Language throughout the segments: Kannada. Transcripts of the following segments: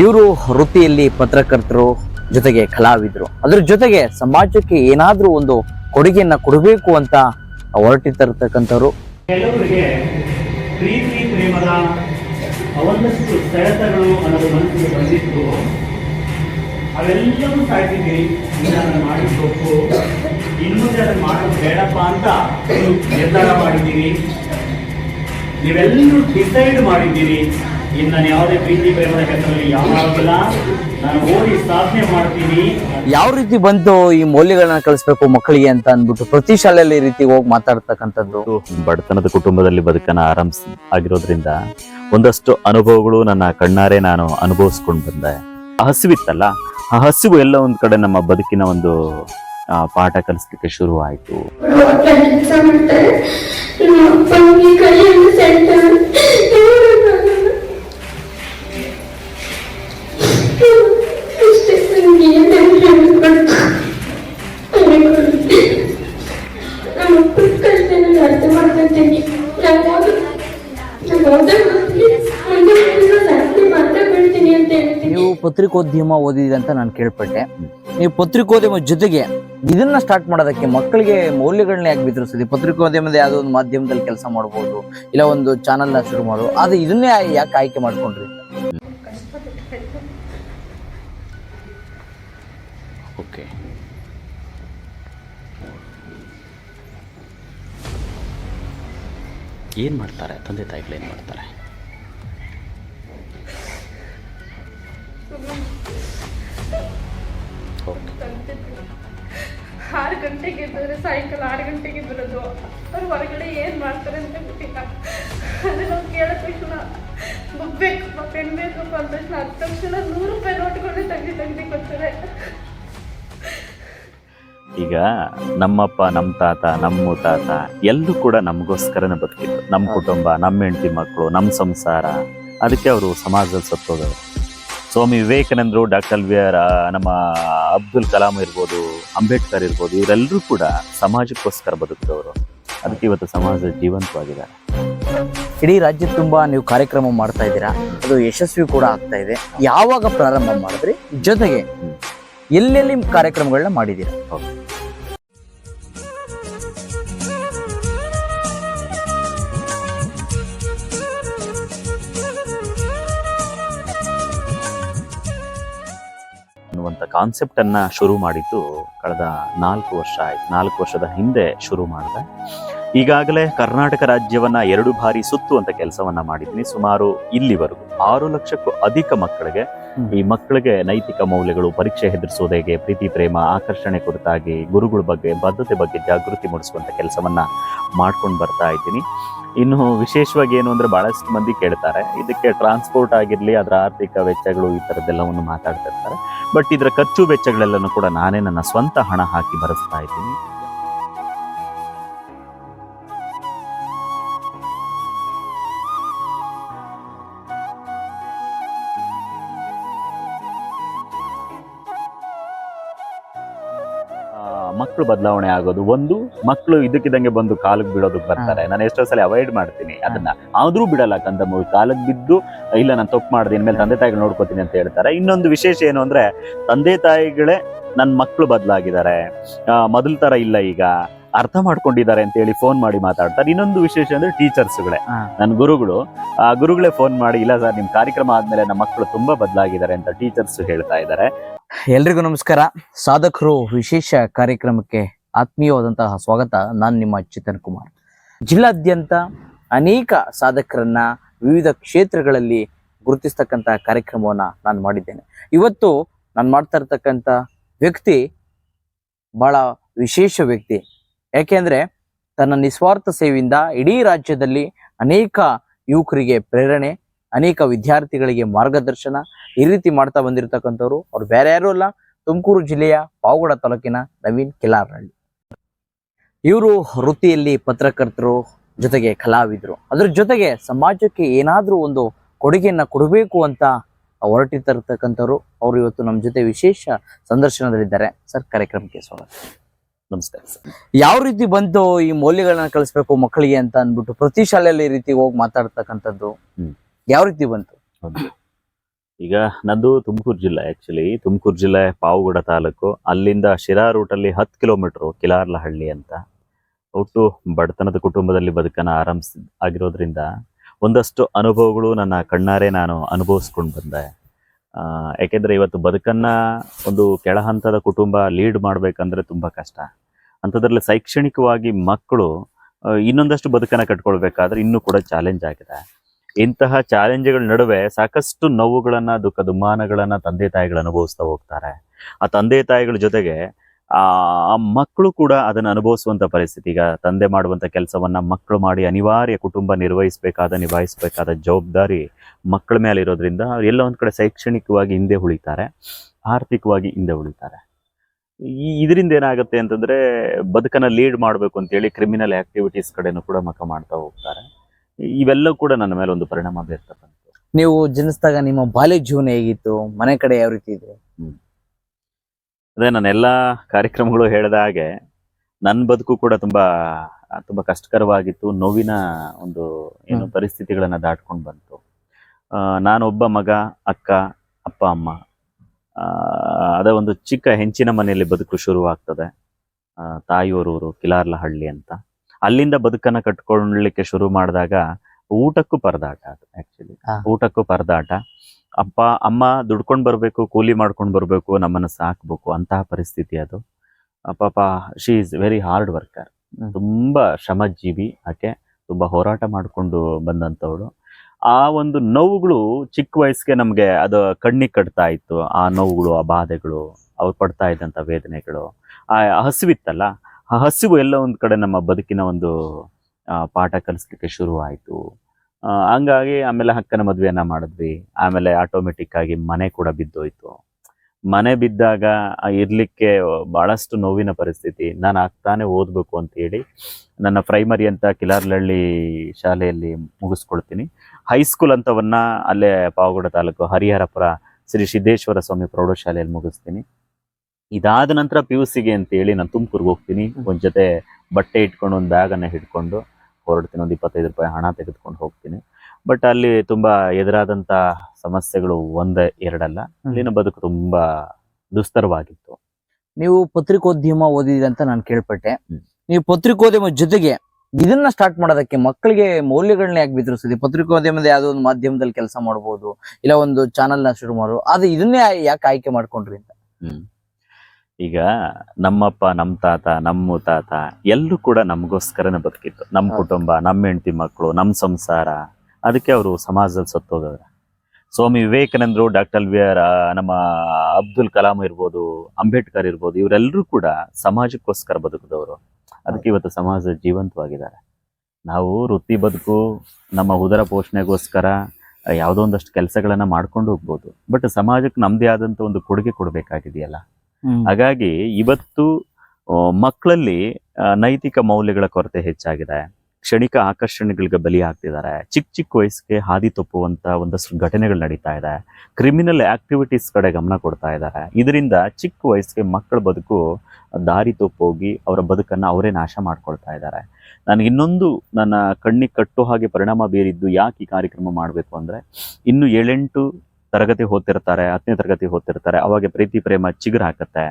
ಇವರು ವೃತ್ತಿಯಲ್ಲಿ ಪತ್ರಕರ್ತರು ಜೊತೆಗೆ ಕಲಾವಿದರು. ಅದ್ರ ಜೊತೆಗೆ ಸಮಾಜಕ್ಕೆ ಏನಾದರೂ ಒಂದು ಕೊಡುಗೆಯನ್ನ ಕೊಡಬೇಕು ಅಂತ ಹೊರಟಿರ್ತಕ್ಕಂಥವ್ರು ಕೆಲವರಿಗೆ ಪ್ರೀತಿ ಪ್ರೇಮದ ಒಂದಷ್ಟು ಸೆಳೆತಗಳು ಅನ್ನೋದು ಮನಸ್ಸಿಗೆ ಬಂದಿತ್ತು. ಅವೆಲ್ಲವೂ ಸಾಕಿದ್ವಿ ನೀನು ಅದನ್ನು ಮಾಡಿ ತಪ್ಪು ಇನ್ನೊಂದು ಅದನ್ನು ಮಾಡೋದು ಬೇಡಪ್ಪ ಅಂತ ನಿರ್ಧಾರ ಮಾಡಿದ್ದೀರಿ. ನೀವೆಲ್ಲರೂ ಡಿಸೈಡ್ ಮಾಡಿದ್ದೀರಿ. ಇನ್ನು ನಾನು ಯಾವುದೇ ಪ್ರೀತಿ ಪ್ರೇಮದ ಕೆಲಸದಲ್ಲಿ ಯಾವಾಗಿಲ್ಲ ನಾನು ಓದಿ ಸಾಧನೆ ಮಾಡ್ತೀನಿ. ಯಾವ ರೀತಿ ಬಂತು ಈ ಮೌಲ್ಯಗಳನ್ನ ಕಲಿಸ್ಬೇಕು ಮಕ್ಕಳಿಗೆ ಅಂತ ಅಂದ್ಬಿಟ್ಟು ಪ್ರತಿ ಶಾಲೆಯಲ್ಲಿ ಈ ರೀತಿ ಹೋಗಿ ಮಾತಾಡ್ತಕ್ಕಂಥದ್ದು? ಬಡತನದ ಕುಟುಂಬದಲ್ಲಿ ಬದುಕನ್ನ ಆರಂಭಿಸ್ ಆಗಿರೋದ್ರಿಂದ ಒಂದಷ್ಟು ಅನುಭವಗಳು ನನ್ನ ಕಣ್ಣಾರೆ ನಾನು ಅನುಭವಿಸ್ಕೊಂಡು ಬಂದೆ. ಆ ಹಸಿವಿತ್ತಲ್ಲ? ಆ ಹಸಿವು ಎಲ್ಲ ಒಂದ್ ಕಡೆ ನಮ್ಮ ಬದುಕಿನ ಒಂದು ಆ, ಪಾಠ ಕಲಿಸ್ಲಿಕ್ಕೆ ಶುರು ಆಯ್ತು ಕೆಲಸ ಮಾಡ್ತಾರೆ. ನಮ್ಮ ಅಪ್ಪನಿಗೆ ಪತ್ರಿಕೋದ್ಯಮ ಓದಿದೆ ಅಂತ ನಾನು ಕೇಳ್ಪಟ್ಟೆ. ನೀವು ಪತ್ರಿಕೋದ್ಯಮ ಜೊತೆಗೆ ಇದನ್ನ ಸ್ಟಾರ್ಟ್ ಮಾಡೋದಕ್ಕೆ ಮಕ್ಕಳಿಗೆ ಮೌಲ್ಯಗಳನ್ನ ಯಾಕೆ ಬಿತ್ತರಿಸಿದ್ರಿ ಪತ್ರಿಕೋದ್ಯಮದ ಯಾವುದೋ ಒಂದು ಮಾಧ್ಯಮದಲ್ಲಿ ಕೆಲಸ ಮಾಡ್ಬೋದು, ಇಲ್ಲ ಒಂದು ಚಾನಲ್ನ ಶುರು ಮಾಡೋದು ಅದು ಇದನ್ನೇ ಯಾಕೆ ಆಯ್ಕೆ ಮಾಡ್ಕೊಂಡ್ರಿ? ಓಕೆ. ಏನು ಮಾಡ್ತಾರೆ? ತಂದೆ ತಾಯಿಗಳು ಏನ್ ಮಾಡ್ತಾರೆ? ಆರು ಗಂಟೆಗೆ ಎದ್ದರೆ ಸಾಯಂಕಾಲ ಆರು ಗಂಟೆಗೆ ಬರೋದು. ಅವ್ರು ಹೊರಗಡೆ ಏನು ಮಾಡ್ತಾರೆ ಅಂತ ಗೊತ್ತಿಲ್ಲ. ಅದು ನಾವು ಕೇಳಿದ ತಕ್ಷಣ ಬುಕ್ ಬೇಕು ಪೆನ್ ಬೇಕಪ್ಪ ಅಂದ ತಕ್ಷಣ ಹತ್ತು ತಕ್ಷಣ ನೂರು ರೂಪಾಯಿ ನೋಟ್ಗಳನ್ನ ತೆಗ್ದು ತೆಗ್ದು ಕೊಡ್ತಾರೆ. ಈಗ ನಮ್ಮಪ್ಪ ನಮ್ಮ ತಾತ ನಮ್ಮ ತಾತ ಎಲ್ಲೂ ಕೂಡ ನಮಗೋಸ್ಕರನೇ ಬದುಕಿದ್ರು. ನಮ್ಮ ಕುಟುಂಬ ನಮ್ಮ ಹೆಂಡತಿ ಮಕ್ಕಳು ನಮ್ಮ ಸಂಸಾರ. ಅದಕ್ಕೆ ಅವರು ಸಮಾಜದಲ್ಲಿ ಸತ್ತೋದರು ಸ್ವಾಮಿ ವಿವೇಕಾನಂದರು ಡಾಕ್ಟರ್ ವಿ ಆರ್ ನಮ್ಮ ಅಬ್ದುಲ್ ಕಲಾಂ ಇರ್ಬೋದು ಅಂಬೇಡ್ಕರ್ ಇರ್ಬೋದು ಇವರೆಲ್ಲರೂ ಕೂಡ ಸಮಾಜಕ್ಕೋಸ್ಕರ ಬದುಕಿದವರು. ಅದಕ್ಕೆ ಇವತ್ತು ಸಮಾಜ ಜೀವಂತವಾಗಿದ್ದಾರೆ ಇಡೀ ರಾಜ್ಯ ತುಂಬ ನೀವು ಕಾರ್ಯಕ್ರಮ ಮಾಡ್ತಾ ಇದ್ದೀರಾ? ಅದು ಯಶಸ್ವಿ ಕೂಡ ಆಗ್ತಾ ಇದೆ. ಯಾವಾಗ ಪ್ರಾರಂಭ ಮಾಡಿದ್ರಿ? ಜೊತೆಗೆ ಎಲ್ಲೆಲ್ಲಿ ಕಾರ್ಯಕ್ರಮಗಳನ್ನ ಮಾಡಿದ್ದೀರಾ? ಅನ್ನುವಂಥ ಕಾನ್ಸೆಪ್ಟ್ ಅನ್ನ ಶುರು ಮಾಡಿದ್ದು ಕಳೆದ ನಾಲ್ಕು ವರ್ಷ ಆಯ್ತು. ನಾಲ್ಕು ವರ್ಷದ ಹಿಂದೆ ಶುರು ಮಾಡಿದೆ. ಈಗಾಗಲೇ ಕರ್ನಾಟಕ ರಾಜ್ಯವನ್ನ ಎರಡು ಬಾರಿ ಸುತ್ತುವಂಥ ಕೆಲಸವನ್ನ ಮಾಡಿದ್ದೀನಿ. ಸುಮಾರು ಇಲ್ಲಿವರೆಗೂ ಆರು ಲಕ್ಷಕ್ಕೂ ಅಧಿಕ ಮಕ್ಕಳಿಗೆ ಈ ಮಕ್ಕಳಿಗೆ ನೈತಿಕ ಮೌಲ್ಯಗಳು ಪರೀಕ್ಷೆ ಹೆದರಿಸೋದು ಹೇಗೆ ಪ್ರೀತಿ ಪ್ರೇಮ ಆಕರ್ಷಣೆ ಕುರಿತಾಗಿ ಗುರುಗಳ ಬಗ್ಗೆ ಬದ್ಧತೆ ಬಗ್ಗೆ ಜಾಗೃತಿ ಮೂಡಿಸುವಂತ ಕೆಲಸವನ್ನ ಮಾಡ್ಕೊಂಡು ಬರ್ತಾ ಇದ್ದೀನಿ. ಇನ್ನು ವಿಶೇಷವಾಗಿ ಏನು ಅಂದ್ರೆ ಬಹಳಷ್ಟು ಮಂದಿ ಕೇಳ್ತಾರೆ. ಇದಕ್ಕೆ ಟ್ರಾನ್ಸ್ಪೋರ್ಟ್ ಆಗಿರ್ಲಿ, ಅದರ ಆರ್ಥಿಕ ವೆಚ್ಚಗಳು ಈ ತರದ್ದೆಲ್ಲವನ್ನು ಮಾತಾಡ್ತಿರ್ತಾರೆ ಬಟ್ ಇದರ ಖರ್ಚು ವೆಚ್ಚಗಳೆಲ್ಲನೂ ಕೂಡ ನಾನೇ ನನ್ನ ಸ್ವಂತ ಹಣ ಹಾಕಿ ಭರಿಸ್ತಾ ಇದ್ದೀನಿ. ಮಕ್ಕಳು ಬದಲಾವಣೆ ಆಗೋದು ಒಂದು ಮಕ್ಕಳು ಇದಕ್ಕಿದಂಗೆ ಬಂದು ಕಾಲಿಗೆ ಬೀಳೋದಕ್ಕೆ ಬರ್ತಾರೆ. ನಾನು ಎಷ್ಟೋ ಸಲ ಅವಾಯ್ಡ್ ಮಾಡ್ತೀನಿ. ಅದನ್ನ ಆದ್ರೂ ಬಿಡಲ್ಲ ಕಂದಮ್ಮ ಕಾಲಿಗೆ ಬಿದ್ದು ಇಲ್ಲ ನಾನು ತಪ್ಪು ಮಾಡಿದೆ ಇನ್ಮೇಲೆ ತಂದೆ ತಾಯಿಗಳು ನೋಡ್ಕೋತೀನಿ ಅಂತ ಹೇಳ್ತಾರೆ. ಇನ್ನೊಂದು ವಿಶೇಷ ಏನು ಅಂದ್ರೆ ತಂದೆ ತಾಯಿಗಳೇ ನನ್ನ ಮಕ್ಕಳು ಬದಲಾಗಿದ್ದಾರೆ. ಮೊದಲ ತರ ಇಲ್ಲ ಈಗ. ಅರ್ಥ ಮಾಡ್ಕೊಂಡಿದ್ದಾರೆ ಅಂತ ಹೇಳಿ ಫೋನ್ ಮಾಡಿ ಮಾತಾಡ್ತಾರೆ. ಇನ್ನೊಂದು ವಿಶೇಷ ಅಂದ್ರೆ ಟೀಚರ್ಸ್ಗಳೇ. ನನ್ನ ಗುರುಗಳು. ಆ ಗುರುಗಳೇ ಫೋನ್ ಮಾಡಿ ಇಲ್ಲ ಸರ್ ನಿಮ್ ಕಾರ್ಯಕ್ರಮ ಆದ್ಮೇಲೆ ನಮ್ಮ ಮಕ್ಕಳು ತುಂಬಾ ಬದಲಾಗಿದ್ದಾರೆ ಅಂತ ಟೀಚರ್ಸ್ ಹೇಳ್ತಾ ಇದ್ದಾರೆ. ಎಲ್ರಿಗೂ ನಮಸ್ಕಾರ. ಸಾಧಕರು ವಿಶೇಷ ಕಾರ್ಯಕ್ರಮಕ್ಕೆ ಆತ್ಮೀಯವಾದಂತಹ ಸ್ವಾಗತ. ನಾನು ನಿಮ್ಮ ಚೇತನ್ ಕುಮಾರ್. ಜಿಲ್ಲಾದ್ಯಂತ ಅನೇಕ ಸಾಧಕರನ್ನ ವಿವಿಧ ಕ್ಷೇತ್ರಗಳಲ್ಲಿ ಗುರುತಿಸ್ತಕ್ಕಂಥ ಕಾರ್ಯಕ್ರಮವನ್ನ ನಾನು ಮಾಡಿದ್ದೇನೆ. ಇವತ್ತು ನಾನು ಮಾಡ್ತಾ ಇರ್ತಕ್ಕಂಥ ವ್ಯಕ್ತಿ ಬಹಳ ವಿಶೇಷ ವ್ಯಕ್ತಿ. ಯಾಕೆಂದ್ರೆ ತನ್ನ ನಿಸ್ವಾರ್ಥ ಸೇವೆಯಿಂದ ಇಡೀ ರಾಜ್ಯದಲ್ಲಿ ಅನೇಕ ಯುವಕರಿಗೆ ಪ್ರೇರಣೆ ಅನೇಕ ವಿದ್ಯಾರ್ಥಿಗಳಿಗೆ ಮಾರ್ಗದರ್ಶನ ಈ ರೀತಿ ಮಾಡ್ತಾ ಬಂದಿರತಕ್ಕಂಥವ್ರು. ಅವ್ರು ಬೇರೆ ಯಾರು ಅಲ್ಲ ತುಮಕೂರು ಜಿಲ್ಲೆಯ ಪಾವಗಡ ತಾಲೂಕಿನ ನವೀನ್ ಕಿಲಾರಹಳ್ಳಿ ಇವರು ವೃತ್ತಿಯಲ್ಲಿ ಪತ್ರಕರ್ತರು ಜೊತೆಗೆ ಕಲಾವಿದರು. ಅದ್ರ ಜೊತೆಗೆ ಸಮಾಜಕ್ಕೆ ಏನಾದರೂ ಒಂದು ಕೊಡುಗೆಯನ್ನ ಕೊಡಬೇಕು ಅಂತ ಹೊರಟಿರ್ತಕ್ಕಂಥವ್ರು ಅವರು ಇವತ್ತು ನಮ್ಮ ಜೊತೆ ವಿಶೇಷ ಸಂದರ್ಶನದಲ್ಲಿದ್ದಾರೆ. ಸರ್ ಕಾರ್ಯಕ್ರಮಕ್ಕೆ ಸ್ವಾಗತ. ನಮಸ್ಕಾರ ಸರ್. ಯಾವ ರೀತಿ ಬಂತು ಈ ಮೌಲ್ಯಗಳನ್ನ ಕಲಿಸ್ಬೇಕು ಮಕ್ಕಳಿಗೆ ಅಂತ ಅಂದ್ಬಿಟ್ಟು ಪ್ರತಿ ಶಾಲೆಯಲ್ಲಿ ಈ ರೀತಿ ಹೋಗಿ ಮಾತಾಡ್ತಕ್ಕಂಥದ್ದು. ಯಾವ ರೀತಿ ಬಂತು? ಈಗ ನಂದು ತುಮಕೂರು ಜಿಲ್ಲೆ ಆಕ್ಚುಲಿ ತುಮಕೂರು ಜಿಲ್ಲೆ ಪಾವಗಡ ತಾಲೂಕು. ಅಲ್ಲಿಂದ ಶಿರಾ ರೂಟಲ್ಲಿ ಹತ್ತು ಕಿಲೋಮೀಟ್ರು ಕಿಲಾರ್ಲಹಳ್ಳಿ ಅಂತ. ಒಟ್ಟು ಬಡತನದ ಕುಟುಂಬದಲ್ಲಿ ಬದುಕನ್ನ ಆರಂಭಿಸ್, ಆಗಿರೋದ್ರಿಂದ ಒಂದಷ್ಟು ಅನುಭವಗಳು ನನ್ನ ಕಣ್ಣಾರೆ ನಾನು ಅನುಭವಿಸ್ಕೊಂಡು ಬಂದೆ. ಯಾಕೆಂದರೆ ಇವತ್ತು ಬದುಕನ್ನ ಒಂದು ಕೆಳ ಹಂತದ ಕುಟುಂಬ ಲೀಡ್ ಮಾಡ್ಬೇಕಂದ್ರೆ ತುಂಬಾ ಕಷ್ಟ. ಅಂಥದ್ರಲ್ಲಿ ಶೈಕ್ಷಣಿಕವಾಗಿ ಮಕ್ಕಳು ಇನ್ನೊಂದಷ್ಟು ಬದುಕನ್ನ ಕಟ್ಕೊಳ್ಬೇಕಾದ್ರೆ ಇನ್ನೂ ಕೂಡ ಚಾಲೆಂಜ್ ಆಗಿದೆ. ಇಂತಹ ಚಾಲೆಂಜ್ಗಳ ನಡುವೆ ಸಾಕಷ್ಟು ನೋವುಗಳನ್ನ, ದುಃಖ ದುಮ್ಮಾನಗಳನ್ನ ತಂದೆ ತಾಯಿಗಳು ಅನುಭವಿಸ್ತಾ ಹೋಗ್ತಾರೆ. ಆ ತಂದೆ ತಾಯಿಗಳ ಜೊತೆಗೆ ಆ ಮಕ್ಕಳು ಕೂಡ ಅದನ್ನ ಅನುಭವಿಸುವಂತ ಪರಿಸ್ಥಿತಿ. ಈಗ ತಂದೆ ಮಾಡುವಂತ ಕೆಲಸವನ್ನ ಮಕ್ಕಳು ಮಾಡಿ ಅನಿವಾರ್ಯ ಕುಟುಂಬ ನಿರ್ವಹಿಸಬೇಕಾದ, ನಿಭಾಯಿಸಬೇಕಾದ ಜವಾಬ್ದಾರಿ ಮಕ್ಕಳ ಮೇಲೆ ಇರೋದ್ರಿಂದ ಎಲ್ಲ ಒಂದ್ ಕಡೆ ಶೈಕ್ಷಣಿಕವಾಗಿ ಹಿಂದೆ ಉಳಿತಾರೆ. ಆರ್ಥಿಕವಾಗಿ ಹಿಂದೆ ಉಳಿತಾರೆ. ಈ, ಇದರಿಂದ ಏನಾಗುತ್ತೆ ಅಂತಂದ್ರೆ ಬದುಕನ್ನ ಲೀಡ್ ಮಾಡಬೇಕು ಅಂತೇಳಿ ಕ್ರಿಮಿನಲ್ ಆಕ್ಟಿವಿಟೀಸ್ ಕಡೆನೂ ಕೂಡ ಮಕ್ಕ ಮಾಡ್ತಾ ಹೋಗ್ತಾರೆ. ಇವೆಲ್ಲವೂ ಕೂಡ ನನ್ನ ಮೇಲೆ ಒಂದು ಪರಿಣಾಮ ಬೀರ್ತಕ್ಕಂಥ ನೀವು ಜನಿಸಿದಾಗ ನಿಮ್ಮ ಬಾಲ್ಯ ಜೀವನ ಹೇಗಿತ್ತು? ಮನೆ ಕಡೆ ಯಾವ ರೀತಿ ಇದೆ ಅದೇ ನಾನು ಎಲ್ಲ ಕಾರ್ಯಕ್ರಮಗಳು ಹೇಳಿದ ಹಾಗೆ ನನ್ನ ಬದುಕು ಕೂಡ ತುಂಬಾ ತುಂಬಾ ಕಷ್ಟಕರವಾಗಿತ್ತು. ನೋವಿನ ಒಂದು ಏನು. ಪರಿಸ್ಥಿತಿಗಳನ್ನ ದಾಟ್ಕೊಂಡು ಬಂತು. ನಾನೊಬ್ಬ ಮಗ ಅಕ್ಕ ಅಪ್ಪ ಅಮ್ಮ. ಅದ ಅದೇ ಒಂದು ಚಿಕ್ಕ ಹೆಂಚಿನ ಮನೆಯಲ್ಲಿ ಬದುಕು ಶುರುವಾಗ್ತದೆ. ತಾಯಿಯವರೂರು ಕಿಲಾರ್ಲಹಳ್ಳಿ ಅಂತ. ಅಲ್ಲಿಂದ ಬದುಕನ್ನ ಕಟ್ಕೊಳ್ಳಿಕ್ಕೆ ಶುರು ಮಾಡಿದಾಗ ಊಟಕ್ಕೂ ಪರದಾಟ ಅದು ಆಕ್ಚುಲಿ. ಊಟಕ್ಕೂ ಪರದಾಟ. ಅಪ್ಪ ಅಮ್ಮ ದುಡ್ಕೊಂಡು ಬರಬೇಕು ಕೂಲಿ ಮಾಡ್ಕೊಂಡು ಬರಬೇಕು ನಮ್ಮನ್ನು ಸಾಕ್ಬೇಕು ಅಂತಹ ಪರಿಸ್ಥಿತಿ ಅದು. ಪಾಪ she is very hard worker ತುಂಬ ತುಂಬಾ ಶ್ರಮಜೀವಿ ಆಕೆ. ತುಂಬಾ ಹೋರಾಟ ಮಾಡಿಕೊಂಡು ಬಂದಂಥವಳು. ಆ ಒಂದು ನೋವುಗಳು ಚಿಕ್ಕ ವಯಸ್ಸಿಗೆ ನಮಗೆ ಅದು ಕಣ್ಣಿಗೆ ಕಟ್ತಾ ಇತ್ತು. ಆ ನೋವುಗಳು ಆ ಬಾಧೆಗಳು ಅವ್ರು ಪಡ್ತಾ ಇದ್ದಂಥ ವೇದನೆಗಳು. ಆ ಹಸಿವಿತ್ತಲ್ಲ ಆ ಹಸಿವು ಎಲ್ಲ ಒಂದು ಕಡೆ ನಮ್ಮ ಬದುಕಿನ ಒಂದು ಪಾಠ ಕಲಿಸ್ಲಿಕ್ಕೆ ಶುರು ಆಯಿತು ಹಂಗಾಗಿ ಆಮೇಲೆ ಹಕ್ಕನ ಮದುವೆಯನ್ನು ಮಾಡಿದ್ವಿ. ಆಮೇಲೆ ಆಟೋಮೆಟಿಕ್ ಆಗಿ ಮನೆ ಕೂಡ ಬಿದ್ದೋಯ್ತು. ಮನೆ ಬಿದ್ದಾಗ ಇರಲಿಕ್ಕೆ ಬಹಳಷ್ಟು ನೋವಿನ ಪರಿಸ್ಥಿತಿ. ನಾನು ಆಗ್ತಾನೆ ಓದ್ಬೇಕು ಅಂತ ಹೇಳಿ ನನ್ನ ಪ್ರೈಮರಿ ಅಂತ ಕಿಲಾರ್ಲಹಳ್ಳಿ ಶಾಲೆಯಲ್ಲಿ ಮುಗಿಸ್ಕೊಳ್ತೀನಿ. ಹೈಸ್ಕೂಲ್ ಅಂತವನ್ನ ಅಲ್ಲೇ ಪಾವಗಡ ತಾಲೂಕು ಹರಿಹರಪುರ ಶ್ರೀ ಸಿದ್ದೇಶ್ವರ ಸ್ವಾಮಿ ಪ್ರೌಢಶಾಲೆಯಲ್ಲಿ ಮುಗಿಸ್ತೀನಿ. ಇದಾದ ನಂತರ ಪಿ ಯು ಸಿಗೆ ಅಂತೇಳಿ ನಾನು ತುಮಕೂರ್ಗೆ ಹೋಗ್ತೀನಿ. ಒಂದ್ ಜೊತೆ ಬಟ್ಟೆ ಇಟ್ಕೊಂಡು ಒಂದು ಬ್ಯಾಗನ್ನ ಹಿಡ್ಕೊಂಡು ಹೊರಡ್ತೀನಿ. ಒಂದು ಇಪ್ಪತ್ತೈದು ರೂಪಾಯಿ ಹಣ ತೆಗೆದುಕೊಂಡು ಹೋಗ್ತೀನಿ. ಬಟ್ ಅಲ್ಲಿ ತುಂಬಾ ಎದುರಾದಂತ ಸಮಸ್ಯೆಗಳು ಒಂದೇ ಎರಡಲ್ಲ. ಅಲ್ಲಿನ ಬದುಕು ತುಂಬಾ ದುಸ್ತರವಾಗಿತ್ತು. ನೀವು ಪತ್ರಿಕೋದ್ಯಮ ಓದಿದ್ರಿ ಅಂತ ನಾನು ಕೇಳ್ಪಟ್ಟೆ. ನೀವು ಪತ್ರಿಕೋದ್ಯಮ ಜೊತೆಗೆ ಇದನ್ನ ಸ್ಟಾರ್ಟ್ ಮಾಡೋದಕ್ಕೆ ಮಕ್ಕಳಿಗೆ ಮೌಲ್ಯಗಳನ್ನ ಯಾಕೆ ಬಿತ್ತರಿಸಿದೆ ಪತ್ರಿಕೋದ್ಯಮದ ಯಾವುದೋ ಒಂದು ಮಾಧ್ಯಮದಲ್ಲಿ ಕೆಲಸ ಮಾಡ್ಬೋದು ಇಲ್ಲ ಒಂದು ಚಾನಲ್ನ ಶುರು ಮಾಡೋದು ಅದು ಇದನ್ನೇ ಯಾಕೆ ಆಯ್ಕೆ ಮಾಡ್ಕೊಂಡ್ರಿ ಅಂತ? ಹ್ಮ್. ಈಗ ನಮ್ಮಪ್ಪ ನಮ್ಮ ತಾತ ನಮ್ಮ ತಾತ ಎಲ್ಲರೂ ಕೂಡ ನಮಗೋಸ್ಕರನೇ ಬದುಕಿತ್ತು. ನಮ್ಮ ಕುಟುಂಬ ನಮ್ಮ ಹೆಂಡತಿ ಮಕ್ಕಳು ನಮ್ಮ ಸಂಸಾರ ಅದಕ್ಕೆ ಅವರು ಸಮಾಜದಲ್ಲಿ ಸತ್ತೋಗವ್ರೆ ಸ್ವಾಮಿ ವಿವೇಕಾನಂದರು ಡಾಕ್ಟರ್ ವಿ ಆರ್ ನಮ್ಮ ಅಬ್ದುಲ್ ಕಲಾಂ ಇರ್ಬೋದು ಅಂಬೇಡ್ಕರ್ ಇರ್ಬೋದು ಇವರೆಲ್ಲರೂ ಕೂಡ ಸಮಾಜಕ್ಕೋಸ್ಕರ ಬದುಕಿದವರು. ಅದಕ್ಕೆ ಇವತ್ತು ಸಮಾಜ ಜೀವಂತವಾಗಿದ್ದಾರೆ. ನಾವು ವೃತ್ತಿ ಬದುಕು ನಮ್ಮ ಉದರ ಪೋಷಣೆಗೋಸ್ಕರ ಯಾವುದೋ ಒಂದಷ್ಟು ಕೆಲಸಗಳನ್ನು ಮಾಡ್ಕೊಂಡು ಹೋಗ್ಬೋದು. ಬಟ್ ಸಮಾಜಕ್ಕೆ ನಮ್ಮದೇ ಆದಂಥ ಒಂದು ಕೊಡುಗೆ ಕೊಡಬೇಕಾಗಿದೆಯಲ್ಲ? ಹಾಗಾಗಿ ಇವತ್ತು ಮಕ್ಕಳಲ್ಲಿ ನೈತಿಕ ಮೌಲ್ಯಗಳ ಕೊರತೆ ಹೆಚ್ಚಾಗಿದೆ. ಕ್ಷಣಿಕ ಆಕರ್ಷಣೆಗಳಿಗೆ ಬಲಿ ಆಗ್ತಿದ್ದಾರೆ ಚಿಕ್ಕ ಚಿಕ್ಕ ವಯಸ್ಸಿಗೆ ಹಾದಿ ತಪ್ಪುವಂತ ಒಂದಷ್ಟು ಘಟನೆಗಳು ನಡೀತಾ ಇದೆ. ಕ್ರಿಮಿನಲ್ ಆಕ್ಟಿವಿಟೀಸ್ ಕಡೆ ಗಮನ ಕೊಡ್ತಾ ಇದ್ದಾರೆ. ಇದರಿಂದ ಚಿಕ್ಕ ವಯಸ್ಸಿಗೆ ಮಕ್ಕಳ ಬದುಕು, ದಾರಿ ತಪ್ಪೋಗಿ ಅವರ ಬದುಕನ್ನ ಅವರೇ ನಾಶ ಮಾಡ್ಕೊಳ್ತಾ ಇದ್ದಾರೆ. ನನಗೆ ಇನ್ನೊಂದು ನನ್ನ ಕಣ್ಣಿಗೆ ಕಟ್ಟೋ ಹಾಗೆ ಪರಿಣಾಮ ಬೀರಿದ್ದು ಯಾಕೆ ಈ ಕಾರ್ಯಕ್ರಮ ಮಾಡಬೇಕು ಅಂದರೆ, ಇನ್ನು ಏಳೆಂಟು ತರಗತಿ ಓದ್ತಿರ್ತಾರೆ ಹತ್ತನೇ ತರಗತಿ ಓದ್ತಿರ್ತಾರೆ ಅವಾಗ ಪ್ರೀತಿ ಪ್ರೇಮ ಚಿಗುರು ಹಾಕುತ್ತೆ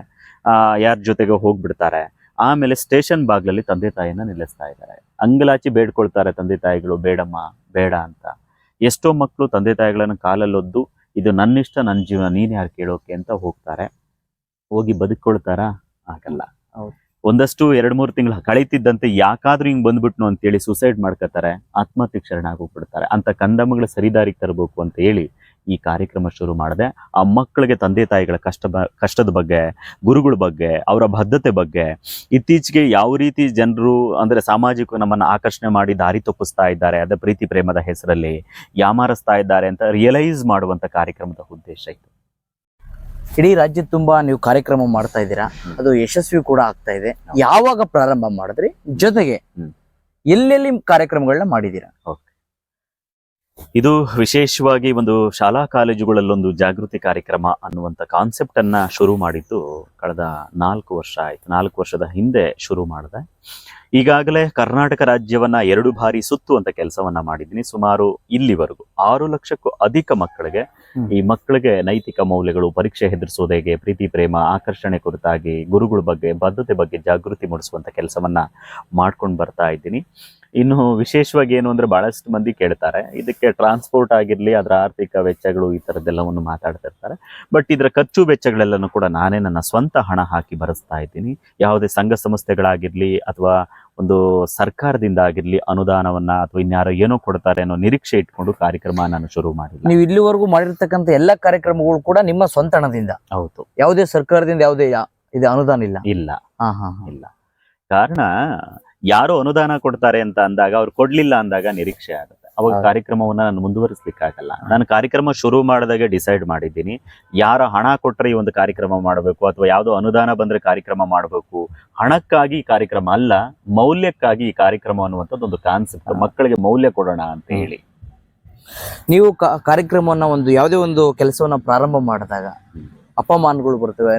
ಆ ಯಾರ ಜೊತೆಗೆ ಹೋಗ್ಬಿಡ್ತಾರೆ. ಆಮೇಲೆ ಸ್ಟೇಷನ್ ಬಾಗ್ಲಲ್ಲಿ ತಂದೆ ತಾಯಿನ ನಿಲ್ಲಿಸ್ತಾ ಇದ್ದಾರೆ. ಅಂಗಲಾಚಿ ಬೇಡ್ಕೊಳ್ತಾರೆ ತಂದೆ ತಾಯಿಗಳು ಬೇಡಮ್ಮ ಬೇಡ ಅಂತ. ಎಷ್ಟೋ ಮಕ್ಕಳು ತಂದೆ ತಾಯಿಗಳನ್ನ ಕಾಲಲ್ಲೊದ್ದು ಇದು ನನ್ನಿಷ್ಟ ನನ್ನ ಜೀವನ ನೀನ್ ಯಾರು ಕೇಳೋಕೆ? ಅಂತ ಹೋಗ್ತಾರೆ. ಹೋಗಿ ಬದುಕೊಳ್ತಾರ ಆಗಲ್ಲ. ಒಂದಷ್ಟು ಎರಡ್ ಮೂರು ತಿಂಗಳು ಕಳೀತಿದ್ದಂತೆ ಯಾಕಾದ್ರೂ ಹಿಂಗ್ ಬಂದ್ಬಿಟ್ನು ಅಂತೇಳಿ ಸುಸೈಡ್ ಮಾಡ್ಕೋತಾರೆ ಆತ್ಮಹತ್ಯೆ ಶರಣ ಆಗೋಗ್ಬಿಡ್ತಾರೆ ಅಂತ ಕಂದಮಗಳ ಸರಿದಾರಿಗೆ ತರಬೇಕು ಅಂತ ಹೇಳಿ ಈ ಕಾರ್ಯಕ್ರಮ ಶುರು ಮಾಡಿದೆ. ಆ ಮಕ್ಕಳಿಗೆ ತಂದೆ ತಾಯಿಗಳ ಕಷ್ಟ ಬ ಕಷ್ಟದ ಬಗ್ಗೆ ಗುರುಗಳ ಬಗ್ಗೆ ಅವರ ಬದ್ಧತೆ ಬಗ್ಗೆ ಇತ್ತೀಚೆಗೆ ಯಾವ ರೀತಿ ಜನರು ಅಂದ್ರೆ ಸಾಮಾಜಿಕ ನಮ್ಮನ್ನ ಆಕರ್ಷಣೆ ಮಾಡಿ ದಾರಿ ತಪ್ಪಿಸ್ತಾ ಇದ್ದಾರೆ ಅದೇ ಪ್ರೀತಿ ಪ್ರೇಮದ ಹೆಸರಲ್ಲಿ ಯಾಮಾರಿಸ್ತಾ ಇದ್ದಾರೆ ಅಂತ ರಿಯಲೈಸ್ ಮಾಡುವಂತ ಕಾರ್ಯಕ್ರಮದ ಉದ್ದೇಶ ಇತ್ತು ಇಡೀ ರಾಜ್ಯ ತುಂಬಾ ನೀವು ಕಾರ್ಯಕ್ರಮ ಮಾಡ್ತಾ ಇದ್ದೀರಾ? ಅದು ಯಶಸ್ವಿ ಕೂಡ ಆಗ್ತಾ ಇದೆ. ಯಾವಾಗ ಪ್ರಾರಂಭ ಮಾಡಿದ್ರಿ? ಜೊತೆಗೆ. ಎಲ್ಲೆಲ್ಲಿ ಕಾರ್ಯಕ್ರಮಗಳನ್ನ ಮಾಡಿದೀರಾ ಇದು ವಿಶೇಷವಾಗಿ ಒಂದು ಶಾಲಾ ಕಾಲೇಜುಗಳಲ್ಲೊಂದು ಜಾಗೃತಿ ಕಾರ್ಯಕ್ರಮ ಅನ್ನುವಂತ ಕಾನ್ಸೆಪ್ಟ್ ಅನ್ನ ಶುರು ಮಾಡಿದ್ದು ಕಳೆದ ನಾಲ್ಕು ವರ್ಷ ಆಯ್ತು. ನಾಲ್ಕು ವರ್ಷದ ಹಿಂದೆ ಶುರು ಮಾಡಿದೆ. ಈಗಾಗಲೇ ಕರ್ನಾಟಕ ರಾಜ್ಯವನ್ನ ಎರಡು ಬಾರಿ ಸುತ್ತುವಂತ ಕೆಲಸವನ್ನ ಮಾಡಿದ್ದೀನಿ. ಸುಮಾರು ಇಲ್ಲಿವರೆಗೂ ಆರು ಲಕ್ಷಕ್ಕೂ ಅಧಿಕ ಮಕ್ಕಳಿಗೆ ಈ ಮಕ್ಕಳಿಗೆ ನೈತಿಕ ಮೌಲ್ಯಗಳು ಪರೀಕ್ಷೆ ಹೆದರಿಸೋದು ಹೇಗೆ ಪ್ರೀತಿ ಪ್ರೇಮ ಆಕರ್ಷಣೆ ಕುರಿತಾಗಿ ಗುರುಗಳ ಬಗ್ಗೆ ಬದ್ಧತೆ ಬಗ್ಗೆ ಜಾಗೃತಿ ಮೂಡಿಸುವಂತ ಕೆಲಸವನ್ನ ಮಾಡ್ಕೊಂಡು ಬರ್ತಾ ಇದ್ದೀನಿ. ಇನ್ನು ವಿಶೇಷವಾಗಿ ಏನು ಅಂದ್ರೆ ಬಹಳಷ್ಟು ಮಂದಿ ಕೇಳ್ತಾರೆ. ಇದಕ್ಕೆ ಟ್ರಾನ್ಸ್ಪೋರ್ಟ್ ಆಗಿರ್ಲಿ ಅದರ ಆರ್ಥಿಕ ವೆಚ್ಚಗಳು ಈ ತರದ್ದೆಲ್ಲವನ್ನು ಮಾತಾಡ್ತಿರ್ತಾರೆ ಬಟ್ ಇದರ ಖರ್ಚು ವೆಚ್ಚಗಳೆಲ್ಲನೂ ಕೂಡ ನಾನೇ ನನ್ನ ಸ್ವಂತ ಹಣ ಹಾಕಿ ಭರಿಸ್ತಾ ಇದ್ದೀನಿ. ಯಾವುದೇ ಸಂಘ ಸಂಸ್ಥೆಗಳಾಗಿರ್ಲಿ ಅಥವಾ ಒಂದು ಸರ್ಕಾರದಿಂದ ಆಗಿರ್ಲಿ ಅನುದಾನವನ್ನ ಅಥವಾ ಇನ್ಯಾರೋ ಏನೋ ಕೊಡ್ತಾರೆ ಅನ್ನೋ ನಿರೀಕ್ಷೆ ಇಟ್ಕೊಂಡು ಕಾರ್ಯಕ್ರಮ ನಾನು ಶುರು ಮಾಡಿಲ್ಲ. ನೀವು ಇಲ್ಲಿವರೆಗೂ ಮಾಡಿರ್ತಕ್ಕಂಥ ಎಲ್ಲ ಕಾರ್ಯಕ್ರಮಗಳು ಕೂಡ ನಿಮ್ಮ ಸ್ವಂತ ಹಣದಿಂದ. ಹೌದು. ಯಾವುದೇ ಸರ್ಕಾರದಿಂದ ಯಾವುದೇ ಇದು ಅನುದಾನ ಇಲ್ಲ. ಇಲ್ಲ. ಹಾ ಹಾ. ಇಲ್ಲ. ಕಾರಣ ಯಾರೋ ಅನುದಾನ ಕೊಡ್ತಾರೆ ಅಂತ ಅಂದಾಗ ಅವ್ರು ಕೊಡ್ಲಿಲ್ಲ ಅಂದಾಗ ನಿರೀಕ್ಷೆ ಆಗುತ್ತೆ. ಅವಾಗ. ಕಾರ್ಯಕ್ರಮವನ್ನ ನಾನು ಮುಂದುವರಿಸ್ಲಿಕ್ಕಾಗಲ್ಲ. ನಾನು ಕಾರ್ಯಕ್ರಮ ಶುರು ಮಾಡಿದಾಗ ಡಿಸೈಡ್ ಮಾಡಿದ್ದೀನಿ ಯಾರ ಹಣ ಕೊಟ್ಟರೆ ಈ ಒಂದು ಕಾರ್ಯಕ್ರಮ ಮಾಡಬೇಕು ಅಥವಾ ಯಾವುದೋ ಅನುದಾನ ಬಂದ್ರೆ ಕಾರ್ಯಕ್ರಮ ಮಾಡಬೇಕು ಹಣಕ್ಕಾಗಿ ಈ ಕಾರ್ಯಕ್ರಮ ಅಲ್ಲ ಮೌಲ್ಯಕ್ಕಾಗಿ ಈ ಕಾರ್ಯಕ್ರಮ ಅನ್ನುವಂಥದ್ದು ಒಂದು ಕಾನ್ಸೆಪ್ಟ್ ಮಕ್ಕಳಿಗೆ ಮೌಲ್ಯ ಕೊಡೋಣ ಅಂತ ಹೇಳಿ. ನೀವು ಕಾರ್ಯಕ್ರಮವನ್ನ ಒಂದು ಯಾವುದೇ ಒಂದು ಕೆಲಸವನ್ನ ಪ್ರಾರಂಭ ಮಾಡಿದಾಗ ಅಪಮಾನಗಳು ಬರ್ತವೆ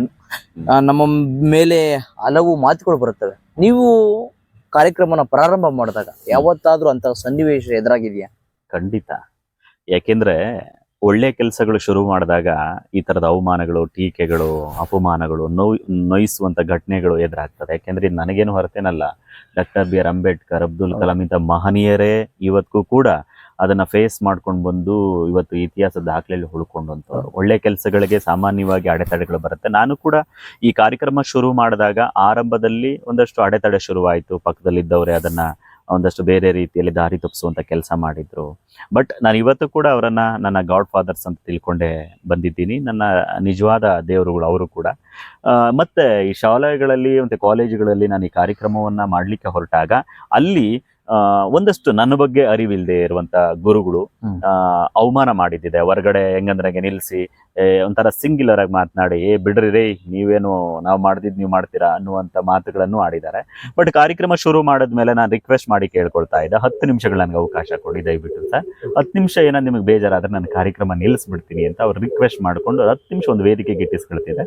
ನಮ್ಮ ಮೇಲೆ ಹಲವು ಮಾತುಗಳು ಬರುತ್ತವೆ. ನೀವು ಕಾರ್ಯಕ್ರಮನ ಪ್ರಾರಂಭ ಮಾಡಿದಾಗ ಯಾವತ್ತಾದ್ರೂ ಅಂತ ಸನ್ನಿವೇಶ ಎದುರಾಗಿದೆಯಾ? ಖಂಡಿತ. ಯಾಕೆಂದ್ರೆ ಒಳ್ಳೆ ಕೆಲಸಗಳು ಶುರು ಮಾಡಿದಾಗ ಈ ತರದ ಅವಮಾನಗಳು ಟೀಕೆಗಳು ಅಪಮಾನಗಳು ನೋಯ್ ನೋಯಿಸುವಂತ ಘಟನೆಗಳು ಎದುರಾಗ್ತದೆ. ಯಾಕೆಂದ್ರೆ ನನಗೇನು ಹೊರತೇನಲ್ಲ. Doctor B R Ambedkar Abdul Kalam ಇಂತ ಮಹನೀಯರೇ ಇವತ್ತಿಗೂ ಕೂಡ ಅದನ್ನ ಫೇಸ್ ಮಾಡ್ಕೊಂಡು ಬಂದು ಇವತ್ತು ಇತಿಹಾಸದ ದಾಖಲೆಯಲ್ಲಿ ಉಳ್ಕೊಂಡಂಥವ್ರು ಒಳ್ಳೆ ಕೆಲಸಗಳಿಗೆ ಸಾಮಾನ್ಯವಾಗಿ ಅಡೆತಡೆಗಳು ಬರುತ್ತೆ. ನಾನು ಕೂಡ ಈ ಕಾರ್ಯಕ್ರಮ ಶುರು ಮಾಡಿದಾಗ ಆರಂಭದಲ್ಲಿ ಒಂದಷ್ಟು ಅಡೆತಡೆ ಶುರುವಾಯಿತು. ಪಕ್ಕದಲ್ಲಿದ್ದವರೇ ಅದನ್ನ ಒಂದಷ್ಟು ಬೇರೆ ರೀತಿಯಲ್ಲಿ ದಾರಿ ತಪ್ಪಿಸುವಂಥ ಕೆಲಸ ಮಾಡಿದ್ರು. ಬಟ್ ನಾನು ಇವತ್ತು ಕೂಡ ಅವರನ್ನು ನನ್ನ ಗಾಡ್ ಫಾದರ್ಸ್ ಅಂತ ತಿಳ್ಕೊಂಡೇ ಬಂದಿದ್ದೀನಿ. ನನ್ನ ನಿಜವಾದ ದೇವರುಗಳು ಅವರು ಕೂಡ. ಮತ್ತು ಈ ಶಾಲೆಗಳಲ್ಲಿ ಮತ್ತೆ ಕಾಲೇಜುಗಳಲ್ಲಿ ನಾನು ಈ ಕಾರ್ಯಕ್ರಮವನ್ನ ಮಾಡ್ಲಿಕ್ಕೆ ಹೊರಟಾಗ ಅಲ್ಲಿ ಒಂದಷ್ಟು ನನ್ನ ಬಗ್ಗೆ ಅರಿವಿಲ್ಲದೆ ಇರುವಂತ ಗುರುಗಳು ಆ, ಅವಮಾನ ಮಾಡಿದ್ದಿದೆ. ಹೊರಗಡೆ ಹೆಂಗಂದ್ರೆ ನಿಲ್ಲಿಸಿ ಒಂಥರ ಸಿಂಗ್ಯುಲರ್ ಆಗಿ ಮಾತನಾಡಿ ಏ ಬಿಡ್ರಿ ರೇ ನೀವೇನು ನಾವು ಮಾಡ್ದಿದ್ ನೀವು ಮಾಡ್ತೀರಾ? ಅನ್ನುವಂತ ಮಾತುಗಳನ್ನು ಆಡಿದ್ದಾರೆ. ಬಟ್ ಕಾರ್ಯಕ್ರಮ ಶುರು ಮಾಡಿದ್ಮೇಲೆ ನಾನು ರಿಕ್ವೆಸ್ಟ್ ಮಾಡಿ ಕೇಳ್ಕೊಳ್ತಾ ಇದ್ದೆ. ಹತ್ತು ನಿಮಿಷಗಳು ನನಗೆ ಅವಕಾಶ ಕೊಡಿ ದಯವಿಟ್ಟು ಸರ್ ಹತ್ತು ನಿಮಿಷ ಏನೋ ನಿಮಗೆ ಬೇಜಾರಾದ್ರೆ ನಾನು ಕಾರ್ಯಕ್ರಮ ನಿಲ್ಲಿಸ್ಬಿಡ್ತೀನಿ ಅಂತ ಅವ್ರು ರಿಕ್ವೆಸ್ಟ್ ಮಾಡಿಕೊಂಡು ಹತ್ತು ನಿಮಿಷ ಒಂದು ವೇದಿಕೆಗೆ ಇಟ್ಟಿಸ್ಕೊಳ್ತಿದ್ದೆ.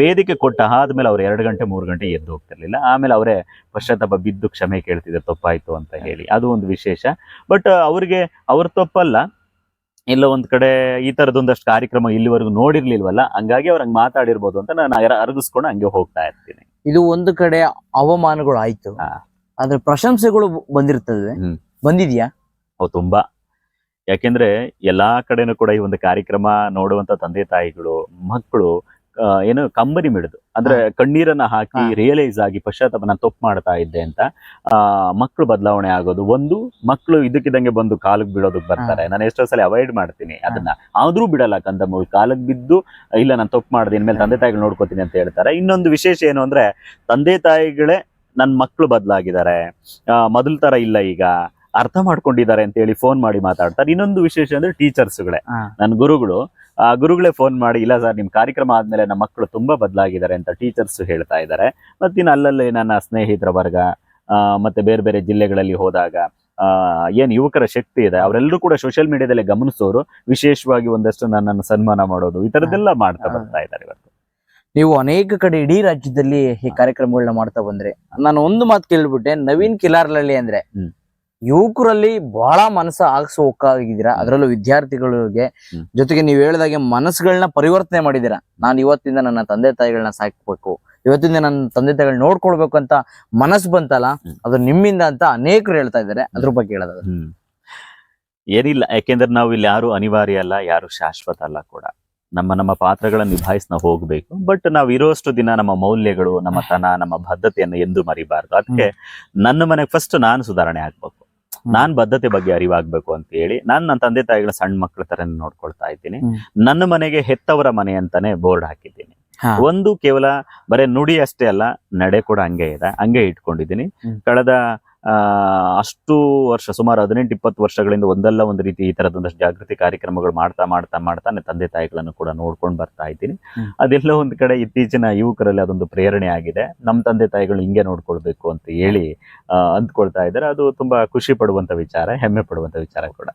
ವೇದಿಕೆ ಕೊಟ್ಟ ಆದ್ಮೇಲೆ ಅವ್ರು ಎರಡು ಗಂಟೆ ಮೂರು ಗಂಟೆ ಎದ್ದು ಹೋಗ್ತಿರ್ಲಿಲ್ಲ. ಆಮೇಲೆ ಅವರೇ ಪಶ್ಚಾತ್ತಾಪ ಬಿದ್ದು ಕ್ಷಮೆ ಕೇಳ್ತಿದ್ದಾರೆ ತಪ್ಪಾಯ್ತು ಅಂತ ಹೇಳಿ. ಅದು ಒಂದು ವಿಶೇಷ. ಬಟ್ ಅವ್ರಿಗೆ ಅವ್ರ ತಪ್ಪಲ್ಲ. ಇಲ್ಲ ಒಂದ್ ಕಡೆ ಈ ತರದೊಂದಷ್ಟು ಕಾರ್ಯಕ್ರಮ ಇಲ್ಲಿವರೆಗೂ ನೋಡಿರ್ಲಿಲ್ವಲ್ಲ ಹಂಗಾಗಿ ಅವ್ರು ಹಂಗೆ ಮಾತಾಡಿರ್ಬೋದು ಅಂತ ನಾನು ಅರ- ಅರಗಿಸ್ಕೊಂಡು ಹಂಗೆ ಹೋಗ್ತಾ ಇರ್ತೀನಿ. ಇದು ಒಂದು ಕಡೆ ಅವಮಾನಗಳು ಆಯ್ತು ಅದ್ರ ಆದ್ರೆ ಪ್ರಶಂಸೆಗಳು ಬಂದಿರ್ತದೆ. ಬಂದಿದ್ಯಾ? ಅವು ತುಂಬಾ. ಯಾಕೆಂದ್ರೆ ಎಲ್ಲಾ ಕಡೆನೂ ಕೂಡ ಈ ಒಂದು ಕಾರ್ಯಕ್ರಮ ನೋಡುವಂತ ತಂದೆ ತಾಯಿಗಳು ಮಕ್ಕಳು ಏನು ಕಂಬನಿ ಮಿಡಿದು. ಅಂದ್ರೆ ಕಣ್ಣೀರನ್ನ ಹಾಕಿ ರಿಯಲೈಸ್ ಆಗಿ ಪಶ್ಚಾತ್ತಾಪ ನಾನು ತಪ್ಪು ಮಾಡ್ತಾ ಇದ್ದೆ ಅಂತ ಆ ಮಕ್ಕಳು ಬದಲಾವಣೆ ಆಗೋದು. ಒಂದು ಮಕ್ಕಳು ಇದಕ್ಕಿದಂಗೆ ಬಂದು ಕಾಲಿಗೆ ಬೀಳೋದಕ್ಕೆ ಬರ್ತಾರೆ. ನಾನು ಎಷ್ಟೋ ಸಲ ಅವಾಯ್ಡ್ ಮಾಡ್ತೀನಿ ಅದನ್ನ. ಆದ್ರೂ ಬಿಡಲ್ಲ ಕಂದ ಮೂವಿ ಕಾಲಿಗೆ ಬಿದ್ದು ಇಲ್ಲ ನಾನು ತಪ್ಪು ಮಾಡಿದೆ ಇನ್ಮೇಲೆ ತಂದೆ ತಾಯಿಗಳು ನೋಡ್ಕೋತೀನಿ ಅಂತ ಹೇಳ್ತಾರೆ. ಇನ್ನೊಂದು ವಿಶೇಷ ಏನು ಅಂದ್ರೆ ತಂದೆ ತಾಯಿಗಳೇ ನನ್ನ ಮಕ್ಕಳು ಬದಲಾಗಿದ್ದಾರೆ. ಮೊದಲ ತರ ಇಲ್ಲ ಈಗ. ಅರ್ಥ ಮಾಡ್ಕೊಂಡಿದ್ದಾರೆ ಅಂತ ಹೇಳಿ ಫೋನ್ ಮಾಡಿ ಮಾತಾಡ್ತಾರೆ. ಇನ್ನೊಂದು ವಿಶೇಷ ಅಂದ್ರೆ ಟೀಚರ್ಸ್ಗಳೇ. ನನ್ನ ಗುರುಗಳು ಗುರುಗಳೇ ಫೋನ್ ಮಾಡಿ ಇಲ್ಲ ಸರ್ ನಿಮ್ ಕಾರ್ಯಕ್ರಮ ಆದ್ಮೇಲೆ ನಮ್ಮ ಮಕ್ಕಳು ತುಂಬಾ ಬದಲಾಗಿದ್ದಾರೆ ಅಂತ ಟೀಚರ್ಸ್ ಹೇಳ್ತಾ ಇದ್ದಾರೆ. ಮತ್ತಿನ್ನು ಅಲ್ಲಲ್ಲಿ ನನ್ನ ಸ್ನೇಹಿತರ ವರ್ಗ ಆ, ಮತ್ತೆ ಬೇರೆ ಬೇರೆ ಜಿಲ್ಲೆಗಳಲ್ಲಿ ಹೋದಾಗ ಏನು ಏನ್ ಯುವಕರ ಶಕ್ತಿ ಇದೆ ಅವರೆಲ್ಲರೂ ಕೂಡ ಸೋಷಿಯಲ್ ಮೀಡಿಯಾದಲ್ಲಿ ಗಮನಿಸೋರು ವಿಶೇಷವಾಗಿ ಒಂದಷ್ಟು ನನ್ನನ್ನು ಸನ್ಮಾನ ಮಾಡೋದು ಈ ಥರದ್ದೆಲ್ಲ ಮಾಡ್ತಾ ಬರ್ತಾ ಇದ್ದಾರೆ ಇವತ್ತು. ನೀವು ಅನೇಕ ಕಡೆ ಇಡೀ ರಾಜ್ಯದಲ್ಲಿ ಈ ಕಾರ್ಯಕ್ರಮಗಳನ್ನ ಮಾಡ್ತಾ ಬಂದ್ರೆ. ನಾನು ಒಂದು ಮಾತು ಕೇಳ್ಬಿಟ್ಟೆ ನವೀನ್ ಕಿಲಾರ್ಲಳ್ಳಿ ಅಂದ್ರೆ. ಯುವಕರಲ್ಲಿ ಬಹಳ ಮನಸ್ಸು ಆಗಿದ್ದೀರಾ ಅದರಲ್ಲೂ ವಿದ್ಯಾರ್ಥಿಗಳಿಗೆ ಜೊತೆಗೆ ನೀವು ಹೇಳಿದಾಗೆ ಮನಸ್ಸುಗಳನ್ನ ಪರಿವರ್ತನೆ ಮಾಡಿದ್ದೀರಾ? ನಾನು ಇವತ್ತಿಂದ ನನ್ನ ತಂದೆ ತಾಯಿಗಳನ್ನ ಸಾಕ್ಬೇಕು ಇವತ್ತಿಂದ ನನ್ನ ತಂದೆ ತಾಯಿಗಳನ್ನ ನೋಡ್ಕೊಳ್ಬೇಕು ಅಂತ ಮನಸ್ಸು ಬಂತಲ್ಲ. ಅದು ನಿಮ್ಮಿಂದ ಅಂತ ಅನೇಕರು ಹೇಳ್ತಾ ಇದ್ದಾರೆ. ಅದ್ರ ಬಗ್ಗೆ ಹೇಳೋದ ಏನಿಲ್ಲ ಯಾಕೆಂದ್ರೆ ನಾವು ಇಲ್ಲಿ ಯಾರು ಅನಿವಾರ್ಯ ಅಲ್ಲ ಯಾರು ಶಾಶ್ವತ ಅಲ್ಲ ಕೂಡ. ನಮ್ಮ ನಮ್ಮ ಪಾತ್ರಗಳನ್ನು ನಿಭಾಯಿಸಿ ನಾವು ಹೋಗ್ಬೇಕು. ಬಟ್ ನಾವು ಇರೋಷ್ಟು ದಿನ ನಮ್ಮ ಮೌಲ್ಯಗಳು ನಮ್ಮ ತನ ನಮ್ಮ ಬದ್ಧತೆಯನ್ನು ಎಂದು ಮರಿಬಾರ್ದು. ಅದಕ್ಕೆ ನನ್ನ ಮನೆಗೆ ಫಸ್ಟ್ ನಾನು ಸುಧಾರಣೆ ಆಗ್ಬೇಕು. ನಾನ್ ಬದ್ಧತೆ ಬಗ್ಗೆ ಅರಿವಾಗ್ಬೇಕು ಅಂತ ಹೇಳಿ ನಾನ್ ನನ್ನ ತಂದೆ ತಾಯಿಗಳ ಸಣ್ಣ ಮಕ್ಕಳ ತರ ನೋಡ್ಕೊಳ್ತಾ ಇದ್ದೀನಿ. ನನ್ನ ಮನೆಗೆ ಹೆತ್ತವರ ಮನೆ ಅಂತಾನೆ ಬೋರ್ಡ್ ಹಾಕಿದ್ದೀನಿ. ಒಂದು ಕೇವಲ ಬರೇ ನುಡಿ ಅಷ್ಟೇ ಅಲ್ಲ ನಡೆ ಕೂಡ ಹಂಗೆ ಇದೆ ಹಂಗೆ ಇಟ್ಕೊಂಡಿದ್ದೀನಿ. ಕಳೆದ ಅಷ್ಟು ವರ್ಷ ಸುಮಾರು ಹದಿನೆಂಟು ಇಪ್ಪತ್ತು ವರ್ಷಗಳಿಂದ ಒಂದಲ್ಲ ಒಂದು ರೀತಿ ಈ ತರದೊಂದಷ್ಟು ಜಾಗೃತಿ ಕಾರ್ಯಕ್ರಮಗಳು ಮಾಡ್ತಾ ಮಾಡ್ತಾ ಮಾಡ್ತಾ ತಂದೆ ತಾಯಿಗಳನ್ನು ಕೂಡ ನೋಡ್ಕೊಂಡು ಬರ್ತಾ ಇದ್ದೀನಿ. ಅದೆಲ್ಲ ಒಂದು ಕಡೆ ಇತ್ತೀಚಿನ ಯುವಕರಲ್ಲಿ ಅದೊಂದು ಪ್ರೇರಣೆ ಆಗಿದೆ. ನಮ್ಮ ತಂದೆ ತಾಯಿಗಳು ಹಿಂಗೆ ನೋಡ್ಕೊಳ್ಬೇಕು ಅಂತ ಹೇಳಿ ಅಹ್ ಅಂದ್ಕೊಳ್ತಾ ಇದ್ದಾರೆ. ಅದು ತುಂಬಾ ಖುಷಿ ಪಡುವಂತ ವಿಚಾರ ಹೆಮ್ಮೆ ಪಡುವಂತ ವಿಚಾರ ಕೂಡ.